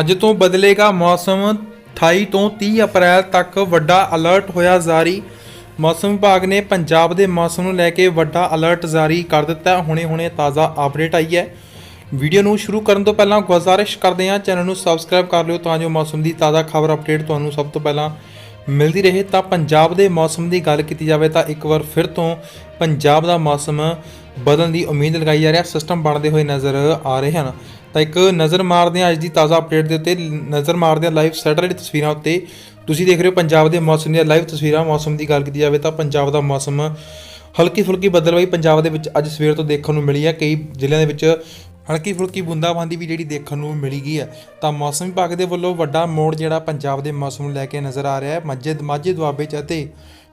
ਅੱਜ ਤੋਂ ਬਦਲੇਗਾ ਮੌਸਮ 28 ਤੋਂ 30 ਅਪ੍ਰੈਲ ਤੱਕ ਵੱਡਾ ਅਲਰਟ ਹੋਇਆ ਜਾਰੀ। ਮੌਸਮ ਵਿਭਾਗ ਨੇ ਪੰਜਾਬ ਦੇ ਮੌਸਮ ਨੂੰ ਲੈ ਕੇ ਵੱਡਾ ਅਲਰਟ ਜਾਰੀ ਕਰ ਦਿੱਤਾ। ਹੁਣੇ-ਹੁਣੇ ਤਾਜ਼ਾ ਅਪਡੇਟ ਆਈ ਹੈ। ਵੀਡੀਓ ਨੂੰ ਸ਼ੁਰੂ ਕਰਨ ਤੋਂ ਪਹਿਲਾਂ ਗੁਜ਼ਾਰਿਸ਼ ਕਰਦੇ ਹਾਂ, ਚੈਨਲ ਨੂੰ ਸਬਸਕ੍ਰਾਈਬ ਕਰ ਲਿਓ ਤਾਂ ਜੋ ਮੌਸਮ ਦੀ ਤਾਜ਼ਾ ਖਬਰ ਅਪਡੇਟ ਤੁਹਾਨੂੰ ਸਭ ਤੋਂ ਪਹਿਲਾਂ ਮਿਲਦੀ ਰਹੇ। ਤਾਂ ਪੰਜਾਬ ਦੇ ਮੌਸਮ ਦੀ ਗੱਲ ਕੀਤੀ ਜਾਵੇ ਤਾਂ ਇੱਕ ਵਾਰ ਫਿਰ ਤੋਂ ਪੰਜਾਬ ਦਾ ਮੌਸਮ ਬਦਲਣ ਦੀ ਉਮੀਦ ਲਗਾਈ ਜਾ ਰਿਹਾ। ਸਿਸਟਮ ਬਣਦੇ ਹੋਏ ਨਜ਼ਰ ਆ ਰਹੇ ਹਨ। ਤਾਂ ਇੱਕ ਨਜ਼ਰ ਮਾਰਦੇ ਹਾਂ ਅੱਜ ਦੀ ਤਾਜ਼ਾ ਅਪਡੇਟ ਦੇ ਉੱਤੇ ਨਜ਼ਰ ਮਾਰਦੇ ਹਾਂ ਲਾਈਵ ਸੈਟਰਡੇ ਤਸਵੀਰਾਂ ਉੱਤੇ ਤੁਸੀਂ ਦੇਖ ਰਹੇ ਹੋ ਪੰਜਾਬ ਦੇ ਮੌਸਮ ਦੀਆਂ ਲਾਈਵ ਤਸਵੀਰਾਂ। ਮੌਸਮ ਦੀ ਗੱਲ ਕੀਤੀ ਜਾਵੇ ਤਾਂ ਪੰਜਾਬ ਦਾ ਮੌਸਮ ਹਲਕੀ ਫੁਲਕੀ ਬਦਲਵਾਈ ਪੰਜਾਬ ਦੇ ਵਿੱਚ ਅੱਜ ਸਵੇਰ ਤੋਂ ਦੇਖਣ ਨੂੰ ਮਿਲੀ ਹੈ। ਕਈ ਜ਼ਿਲ੍ਹਿਆਂ ਦੇ ਵਿੱਚ ਹਲਕੀ ਫੁਲਕੀ ਬੂੰਦਾਬਾਂਦੀ ਵੀ ਜਿਹੜੀ ਦੇਖਣ ਨੂੰ ਮਿਲੀ ਗਈ ਹੈ। ਤਾਂ ਮੌਸਮ ਵਿਭਾਗ ਦੇ ਵੱਲੋਂ ਵੱਡਾ ਮੋੜ ਜਿਹੜਾ ਪੰਜਾਬ ਦੇ ਮੌਸਮ ਨੂੰ ਲੈ ਕੇ ਨਜ਼ਰ ਆ ਰਿਹਾ ਹੈ। ਮੱਝੇ ਮਾਝੇ ਦੁਆਬੇ 'ਚ ਅਤੇ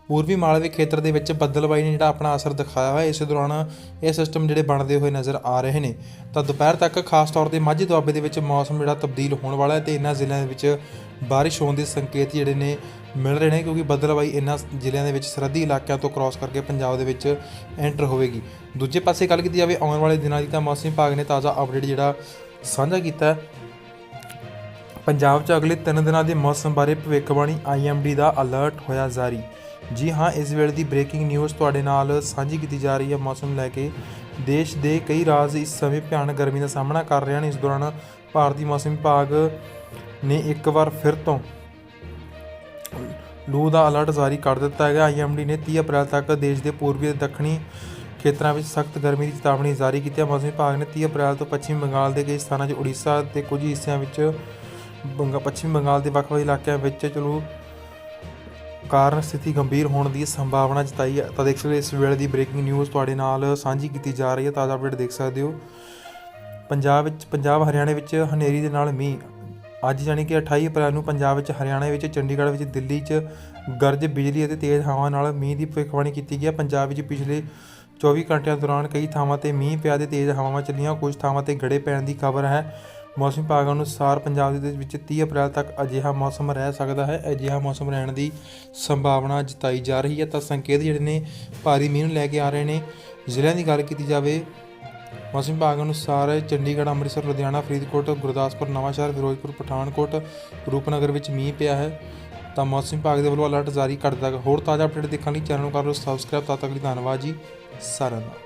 ਪੂਰਬੀ ਮਾਲਵੇ ਖੇਤਰ ਦੇ ਵਿੱਚ ਬੱਦਲਬਾਈ ਨੇ ਜਿਹੜਾ ਆਪਣਾ ਅਸਰ ਦਿਖਾਇਆ ਹੋਇਆ, ਇਸ ਦੌਰਾਨ ਇਹ ਸਿਸਟਮ ਜਿਹੜੇ ਬਣਦੇ ਹੋਏ ਨਜ਼ਰ ਆ ਰਹੇ ਨੇ। ਤਾਂ ਦੁਪਹਿਰ ਤੱਕ ਖਾਸ ਤੌਰ ਤੇ ਮਾਝੇ ਦੁਆਬੇ ਦੇ ਵਿੱਚ ਮੌਸਮ ਜਿਹੜਾ ਤਬਦੀਲ ਹੋਣ ਵਾਲਾ ਹੈ ਤੇ ਇਹਨਾਂ ਜ਼ਿਲ੍ਹਿਆਂ ਦੇ ਵਿੱਚ ਬਾਰਿਸ਼ ਹੋਣ ਦੇ ਸੰਕੇਤ ਜਿਹੜੇ ਨੇ ਮਿਲ ਰਹੇ ਨੇ, ਕਿਉਂਕਿ ਬੱਦਲਬਾਈ ਇਹਨਾਂ ਜ਼ਿਲ੍ਹਿਆਂ ਦੇ ਵਿੱਚ ਸਰਹੱਦੀ ਇਲਾਕਿਆਂ ਤੋਂ ਕ੍ਰਾਸ ਕਰਕੇ ਪੰਜਾਬ ਦੇ ਵਿੱਚ ਐਂਟਰ ਹੋਵੇਗੀ। ਦੂਜੇ ਪਾਸੇ ਗੱਲ ਕੀਤੀ ਜਾਵੇ ਆਉਣ ਵਾਲੇ ਦਿਨਾਂ ਦੀ ਤਾਂ ਮੌਸਮ ਵਿਭਾਗ ਨੇ ਤਾਜ਼ਾ ਅਪਡੇਟ ਜਿਹੜਾ ਸਾਂਝਾ ਕੀਤਾ ਪੰਜਾਬ 'ਚ ਅਗਲੇ 3 ਦਿਨਾਂ ਦੇ ਮੌਸਮ ਬਾਰੇ ਭਵਿੱਖਬਾਣੀ ਆਈਐਮਡੀ ਦਾ ਅਲਰਟ ਹੋਇਆ ਜਾਰੀ। ਜੀ ਹਾਂ, ਇਸ ਵੇਲੇ ਦੀ ਬ੍ਰੇਕਿੰਗ ਨਿਊਜ਼ ਤੁਹਾਡੇ ਨਾਲ ਸਾਂਝੀ ਕੀਤੀ ਜਾ ਰਹੀ ਹੈ ਮੌਸਮ ਲੈ ਕੇ। ਦੇਸ਼ ਦੇ ਕਈ ਰਾਜ ਇਸ ਸਮੇਂ ਭਿਆਨਕ ਗਰਮੀ ਦਾ ਸਾਹਮਣਾ ਕਰ ਰਹੇ ਹਨ। ਇਸ ਦੌਰਾਨ ਭਾਰਤੀ ਮੌਸਮ ਵਿਭਾਗ ਨੇ ਇੱਕ ਵਾਰ ਫਿਰ ਤੋਂ ਲੂ ਦਾ ਅਲਰਟ ਜਾਰੀ ਕਰ ਦਿੱਤਾ ਹੈਗਾ ਆਈਐਮਡੀ ਨੇ 30 ਅਪ੍ਰੈਲ ਤੱਕ ਦੇਸ਼ ਦੇ ਪੂਰਬੀ ਅਤੇ ਦੱਖਣੀ ਖੇਤਰਾਂ ਵਿੱਚ ਸਖਤ ਗਰਮੀ ਦੀ ਚੇਤਾਵਨੀ ਜਾਰੀ ਕੀਤੀ ਹੈ। ਮੌਸਮ ਵਿਭਾਗ ਨੇ 30 ਅਪ੍ਰੈਲ ਤੋਂ ਪੱਛਮੀ ਬੰਗਾਲ ਦੇ ਕਈ ਸਥਾਨਾਂ 'ਚ ਉੜੀਸਾ ਤੇ ਕੁਝ ਹਿੱਸਿਆਂ ਵਿੱਚ, ਬੰਗਾ, ਪੱਛਮੀ ਬੰਗਾਲ ਦੇ ਵੱਖ-ਵੱਖ ਇਲਾਕਿਆਂ ਵਿੱਚ ਚਲੂ ਕਾਰਨ ਸਥਿਤੀ ਗੰਭੀਰ ਹੋਣ ਦੀ ਸੰਭਾਵਨਾ ਜਤਾਈ ਹੈ। ਤਾਂ ਦੇਖ ਸਕਦੇ ਇਸ ਵੇਲੇ ਦੀ ਬ੍ਰੇਕਿੰਗ ਨਿਊਜ਼ ਤੁਹਾਡੇ ਨਾਲ ਸਾਂਝੀ ਕੀਤੀ ਜਾ ਰਹੀ ਹੈ। ਤਾਜ਼ਾ ਅਪਡੇਟ ਦੇਖ ਸਕਦੇ ਹੋ। ਪੰਜਾਬ ਵਿੱਚ, ਪੰਜਾਬ ਹਰਿਆਣਾ ਵਿੱਚ ਹਨੇਰੀ ਦੇ ਨਾਲ ਮੀਂਹ। ਅੱਜ ਯਾਨੀ ਕਿ 28 ਅਪ੍ਰੈਲ ਨੂੰ ਪੰਜਾਬ ਵਿੱਚ ਹਰਿਆਣਾ ਵਿੱਚ, ਚੰਡੀਗੜ੍ਹ ਵਿੱਚ, ਦਿੱਲੀ 'ਚ ਗਰਜ ਬਿਜਲੀ ਅਤੇ ਤੇਜ਼ ਹਵਾ ਨਾਲ ਮੀਂਹ ਦੀ ਭਵਿੱਖਬਾਣੀ ਕੀਤੀ ਗਈ ਹੈ। ਪੰਜਾਬ ਵਿੱਚ ਪਿਛਲੇ 24 ਘੰਟਿਆਂ ਦੌਰਾਨ ਕਈ ਥਾਵਾਂ ਤੇ ਮੀਂਹ ਪਿਆ ਤੇ ਤੇਜ਼ ਹਵਾਵਾਂ ਚੱਲੀਆਂ। ਕੁਝ ਥਾਵਾਂ ਤੇ ਗੜੇ ਪੈਣ ਦੀ ਖਬਰ ਹੈ। ਮੌਸਮ ਵਿਭਾਗ ਅਨੁਸਾਰ ਪੰਜਾਬ ਦੇ ਵਿੱਚ 30 ਅਪ੍ਰੈਲ ਤੱਕ ਅਜਿਹਾ ਮੌਸਮ ਰਹਿ ਸਕਦਾ ਹੈ। ਅਜਿਹਾ ਮੌਸਮ ਰਹਿਣ ਦੀ ਸੰਭਾਵਨਾ ਜਤਾਈ ਜਾ ਰਹੀ ਹੈ ਤਾਂ ਸੰਕੇਤ ਜਿਹੜੇ ਨੇ, ਭਾਰੀ ਮੀਂਹ ਨੂੰ ਲੈ ਕੇ ਆ ਰਹੇ ਨੇ। ਜ਼ਿਲ੍ਹਿਆਂ ਦੀ ਗੱਲ ਕੀਤੀ ਜਾਵੇ, ਮੌਸਮ ਵਿਭਾਗ ਅਨੁਸਾਰ ਚੰਡੀਗੜ੍ਹ, ਅੰਮ੍ਰਿਤਸਰ, ਲੁਧਿਆਣਾ, ਫਰੀਦਕੋਟ, ਗੁਰਦਾਸਪੁਰ, ਨਵਾਂਸ਼ਹਿਰ, ਫਿਰੋਜ਼ਪੁਰ, ਪਠਾਨਕੋਟ ਰੂਪਨਗਰ ਵਿੱਚ ਮੀਂਹ ਪਿਆ ਹੈ। ਤਾਂ ਮੌਸਮ ਵਿਭਾਗ ਦੇ ਵੱਲੋਂ ਅਲਰਟ ਜਾਰੀ ਕਰ ਦਿੱਤਾ ਹੋਰ ਤਾਜ਼ਾ ਅਪਡੇਟ ਦੇਖਣ ਲਈ ਚੈਨਲ ਨੂੰ ਕਰ ਲਓ ਸਬਸਕ੍ਰਾਈਬ ਤਦ ਤੱਕ ਲਈ ਧੰਨਵਾਦ ਜੀ। ਸਾਰਿਆਂ ਦਾ।